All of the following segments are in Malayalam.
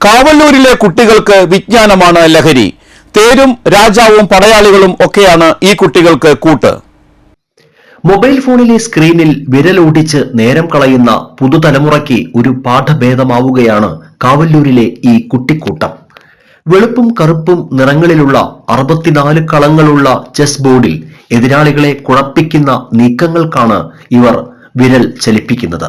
കാവല്ലൂരിലെ കുട്ടികൾക്ക് വിജ്ഞാനമാണ് ലഹരി. തേരും രാജാവും പടയാളികളും ഒക്കെയാണ് ഈ കുട്ടികൾക്ക് കൂട്ട്. മൊബൈൽ ഫോണിലെ സ്ക്രീനിൽ വിരലോടിച്ച് നേരം കളയുന്ന പുതുതലമുറയ്ക്ക് ഒരു പാഠഭേദമാവുകയാണ് കാവല്ലൂരിലെ ഈ കുട്ടിക്കൂട്ടം. വെളുപ്പും കറുപ്പും നിറങ്ങളിലുള്ള അറുപത്തിനാല് കളങ്ങളുള്ള ചെസ് ബോർഡിൽ എതിരാളികളെ കുഴപ്പിക്കുന്ന നീക്കങ്ങൾക്കാണ് ഇവർ വിരൽ ചലിപ്പിക്കുന്നത്.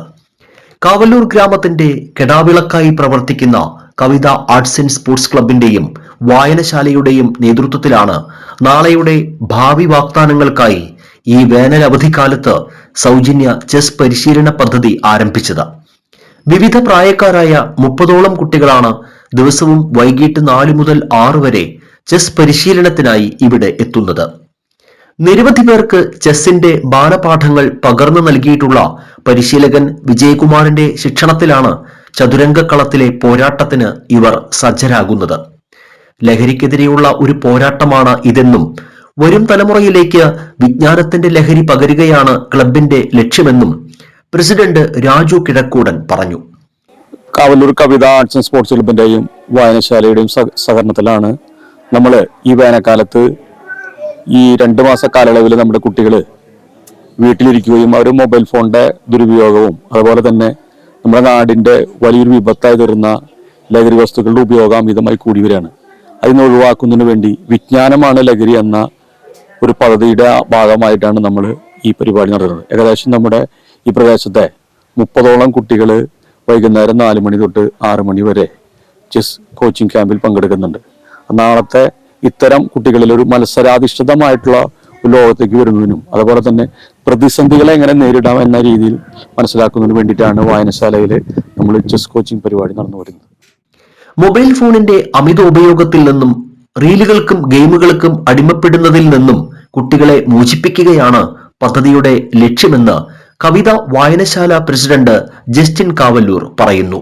കാവല്ലൂർ ഗ്രാമത്തിന്റെ കെടാവിളക്കായി പ്രവർത്തിക്കുന്ന കവിത ആർട്സ് ആൻഡ് സ്പോർട്സ് ക്ലബിന്റെയും വായനശാലയുടെയും നേതൃത്വത്തിലാണ് നാളെയുടെ ഭാവി വാഗ്ദാനങ്ങൾക്കായി ഈ വേനൽ അവധിക്കാലത്ത് സൗജന്യ ചെസ് പരിശീലന പദ്ധതി ആരംഭിച്ചത്. വിവിധ പ്രായക്കാരായ മുപ്പതോളം കുട്ടികളാണ് ദിവസവും വൈകിട്ട് നാല് മുതൽ ആറ് വരെ ചെസ് പരിശീലനത്തിനായി ഇവിടെ എത്തുന്നത്. നിരവധി പേർക്ക് ചെസ്സിന്റെ ബാലപാഠങ്ങൾ പകർന്നു നൽകിയിട്ടുള്ള പരിശീലകൻ വിജയകുമാറിന്റെ ശിക്ഷണത്തിലാണ് ചതുരംഗക്കളത്തിലെ പോരാട്ടത്തിന് ഇവർ സജ്ജരാകുന്നത്. ലഹരിക്കെതിരെയുള്ള ഒരു പോരാട്ടമാണ് ഇതെന്നും വരും തലമുറയിലേക്ക് വിജ്ഞാനത്തിന്റെ ലഹരി പകരുകയാണ് ക്ലബിന്റെ ലക്ഷ്യമെന്നും പ്രസിഡന്റ് രാജു കിഴക്കൂടൻ പറഞ്ഞു. Kavallur Kavitha arts and sports ക്ലബിന്റെയും വായനശാലയുടെയും സഹ- സഹകരണത്തിലാണ് നമ്മൾ ഈ വേനൽക്കാലത്ത് ഈ രണ്ട് മാസ കാലയളവിൽ നമ്മുടെ കുട്ടികൾ വീട്ടിലിരിക്കുകയും അവർ മൊബൈൽ ഫോണിന്റെ ദുരുപയോഗവും അതുപോലെ തന്നെ നമ്മുടെ നാടിന്റെ വലിയൊരു വിപത്തായി തരുന്ന ലഹരി വസ്തുക്കളുടെ ഉപയോഗം അമിതമായി കൂടി വരികയാണ്. അതിനെ ഒഴിവാക്കുന്നതിന് വേണ്ടി വിജ്ഞാനമാണ് ലഹരി എന്ന ഒരു പദ്ധതിയുടെ ഭാഗമായിട്ടാണ് നമ്മൾ ഈ പരിപാടി നടത്തുന്നത്. ഏകദേശം നമ്മുടെ ഈ പ്രദേശത്തെ മുപ്പതോളം കുട്ടികൾ വൈകുന്നേരം നാല് മണി തൊട്ട് ആറ് മണി വരെ ചെസ് കോച്ചിങ് ക്യാമ്പിൽ പങ്കെടുക്കുന്നുണ്ട്. നാളത്തെ ഇത്തരം കുട്ടികളിൽ ഒരു മത്സരാധിഷ്ഠിതമായിട്ടുള്ള ലോകത്തേക്ക് വരുന്നതിനും അതുപോലെ തന്നെ പ്രതിസന്ധികളെ എങ്ങനെ നേരിടാം എന്ന രീതിയിൽ മനസ്സിലാക്കുന്നതിന് വേണ്ടിയിട്ടാണ് വായനശാലയിൽ നമ്മൾ ചെസ് കോച്ചിങ് പരിപാടി നടന്നു വരുന്നത്. മൊബൈൽ ഫോണിന്റെ അമിത ഉപയോഗത്തിൽ നിന്നും റീലുകൾക്കും ഗെയിമുകൾക്കും അടിമപ്പെടുന്നതിൽ നിന്നും കുട്ടികളെ മോചിപ്പിക്കുകയാണ് പദ്ധതിയുടെ ലക്ഷ്യമെന്ന് കവിത വായനശാല പ്രസിഡന്റ് ജസ്റ്റിൻ കാവല്ലൂർ പറയുന്നു.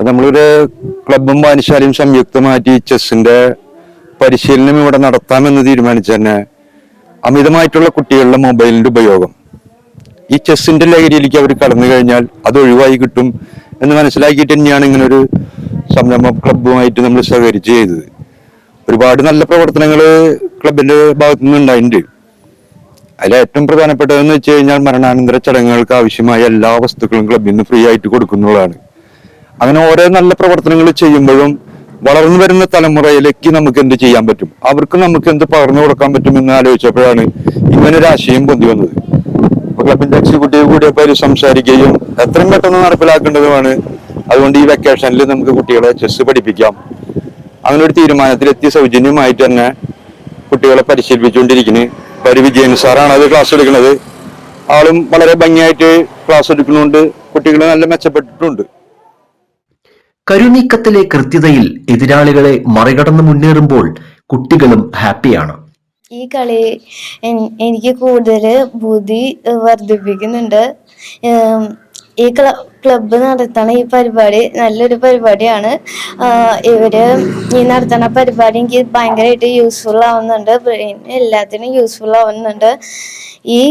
നമ്മളൊരു ക്ലബും വായനശാലയും സംയുക്തമായിട്ട് ഈ ചെസ്സിന്റെ പരിശീലനം ഇവിടെ നടത്താമെന്ന് തീരുമാനിച്ചു തന്നെ അമിതമായിട്ടുള്ള കുട്ടികളുടെ മൊബൈലിന്റെ ഉപയോഗം. ഈ ചെസ്സിന്റെ ലഹരിയിലേക്ക് അവർ കടന്നു കഴിഞ്ഞാൽ അത് ഒഴിവായി കിട്ടും എന്ന് മനസ്സിലാക്കിയിട്ട് തന്നെയാണ് ഇങ്ങനെ ഒരു സംരംഭം ക്ലബുമായിട്ട് നമ്മൾ സഹകരിച്ച് ചെയ്തത്. ഒരുപാട് നല്ല പ്രവർത്തനങ്ങൾ ക്ലബിന്റെ ഭാഗത്തു നിന്ന് ഉണ്ടായിട്ടുണ്ട്. അതിൽ ഏറ്റവും പ്രധാനപ്പെട്ടതെന്ന് വെച്ച് കഴിഞ്ഞാൽ മരണാനന്തര ചടങ്ങുകൾക്ക് ആവശ്യമായ എല്ലാ വസ്തുക്കളും ക്ലബിൽ നിന്ന് ഫ്രീ ആയിട്ട് കൊടുക്കുന്നതാണ് അങ്ങനെ ഓരോ നല്ല പ്രവർത്തനങ്ങൾ ചെയ്യുമ്പോഴും വളർന്നു വരുന്ന തലമുറയിലേക്ക് നമുക്ക് എന്ത് ചെയ്യാൻ പറ്റും? അവർക്ക് നമുക്ക് എന്ത് പകർന്നു കൊടുക്കാൻ പറ്റും എന്ന് ആലോചിച്ചപ്പോഴാണ് ഇങ്ങനൊരു ആശയം പൊന്തി വന്നത്. ക്ലബിന്റെ എക്സിക്യൂട്ടീവ് കൂടിയപ്പോൾ അതിൽ സംസാരിക്കുകയും എത്രയും പെട്ടെന്ന് നടപ്പിലാക്കേണ്ടതുമാണ്. അതുകൊണ്ട് ഈ വെക്കേഷനിൽ നമുക്ക് കുട്ടികളെ ചെസ് പഠിപ്പിക്കാം. അങ്ങനെ ഒരു തീരുമാനത്തിലെത്തി സൗജന്യമായിട്ട് തന്നെ കുട്ടികളെ പരിശീലിപ്പിച്ചുകൊണ്ടിരിക്കുന്നു. പരി വിജയൻ സാറാണ് അത് ക്ലാസ് എടുക്കുന്നത്. ആളും വളരെ ഭംഗിയായിട്ട് ക്ലാസ് എടുക്കുന്നുണ്ട് കുട്ടികൾ നല്ല മെച്ചപ്പെട്ടിട്ടുണ്ട്. കരുനീക്കത്തിലെ കൃത്യതയിൽ എതിരാളികളെ മറികടന്ന് മുന്നേറുമ്പോൾ കുട്ടികളും ഹാപ്പിയാണ്. ഈ കളി എനിക്ക് കൂടുതൽ ബുദ്ധി വർദ്ധിപ്പിക്കുന്നുണ്ട്. ഈ ക്ല ക്ലബ്ബ് നടത്തണ ഈ പരിപാടി നല്ലൊരു പരിപാടിയാണ്. ഇവർ ഈ നടത്തണ പരിപാടി എനിക്ക് ഭയങ്കരമായിട്ട് യൂസ്ഫുൾ ആവുന്നുണ്ട്. എല്ലാത്തിനും യൂസ്ഫുൾ ആവുന്നുണ്ട്. ഈ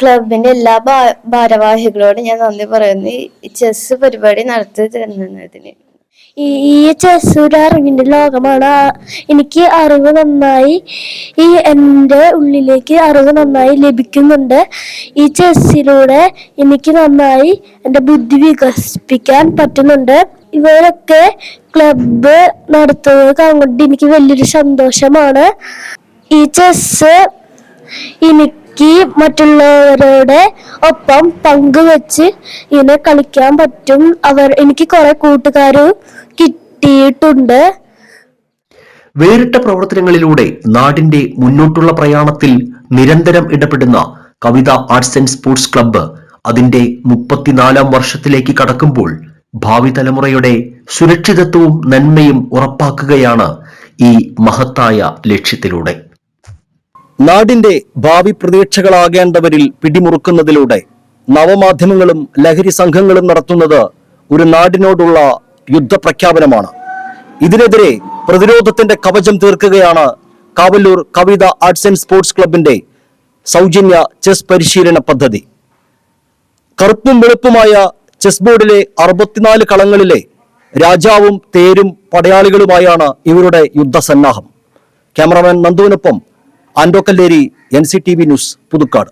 ക്ലബിന്റെ എല്ലാ ഭാരവാഹികളോട് ഞാൻ നന്ദി പറയുന്നു. ഈ ചെസ് പരിപാടി നടത്തി തരുന്നതിന്. ഈ ചെസ് ഒരു അറിവിന്റെ ലോകമാണ്. എനിക്ക് അറിവ് നന്നായി ഈ എന്റെ ഉള്ളിലേക്ക് അറിവ് നന്നായി ലഭിക്കുന്നുണ്ട്. ഈ ചെസ്സിലൂടെ എനിക്ക് നന്നായി എന്റെ ബുദ്ധി വികസിപ്പിക്കാൻ പറ്റുന്നുണ്ട്. ഇവരൊക്കെ ക്ലബ്ബ് നടത്തുന്നത് കൊണ്ട് എനിക്ക് വലിയൊരു സന്തോഷമാണ്. ഈ ചെസ് എനിക്ക് മറ്റുള്ളവരുടെ ഒപ്പം പങ്കുവെച്ച് ഇങ്ങനെ കളിക്കാൻ പറ്റും. അവർ എനിക്ക് കുറെ കൂട്ടുകാരും കിട്ടിയിട്ടുണ്ട്. വേറിട്ട പ്രവർത്തനങ്ങളിലൂടെ നാടിന്റെ മുന്നോട്ടുള്ള പ്രയാണത്തിൽ നിരന്തരം ഇടപെടുന്ന Kavitha arts and sports club അതിന്റെ മുപ്പത്തിനാലാം വർഷത്തിലേക്ക് കടക്കുമ്പോൾ ഭാവി തലമുറയുടെ സുരക്ഷിതത്വവും നന്മയും ഉറപ്പാക്കുകയാണ് ഈ മഹത്തായ ലക്ഷ്യത്തിലൂടെ. നാടിന്റെ ഭാവി പ്രതീക്ഷകളാകേണ്ടവരിൽ പിടിമുറുക്കുന്നതിലൂടെ നവമാധ്യമങ്ങളും ലഹരി സംഘങ്ങളും നടത്തുന്നത് ഒരു നാടിനോടുള്ള യുദ്ധപ്രഖ്യാപനമാണ്. ഇതിനെതിരെ പ്രതിരോധത്തിന്റെ കവചം തീർക്കുകയാണ് Kavallur Kavitha arts and sports ക്ലബിന്റെ സൗജന്യ ചെസ് പരിശീലന പദ്ധതി. കറുപ്പും വെളുപ്പുമായ ചെസ് ബോർഡിലെ അറുപത്തിനാല് കളങ്ങളിലെ രാജാവും തേരും പടയാളികളുമായാണ് ഇവരുടെ യുദ്ധസന്നാഹം. ക്യാമറമാൻ നന്ദുവിനൊപ്പം ആൻഡോ N C T V news Puthukkad.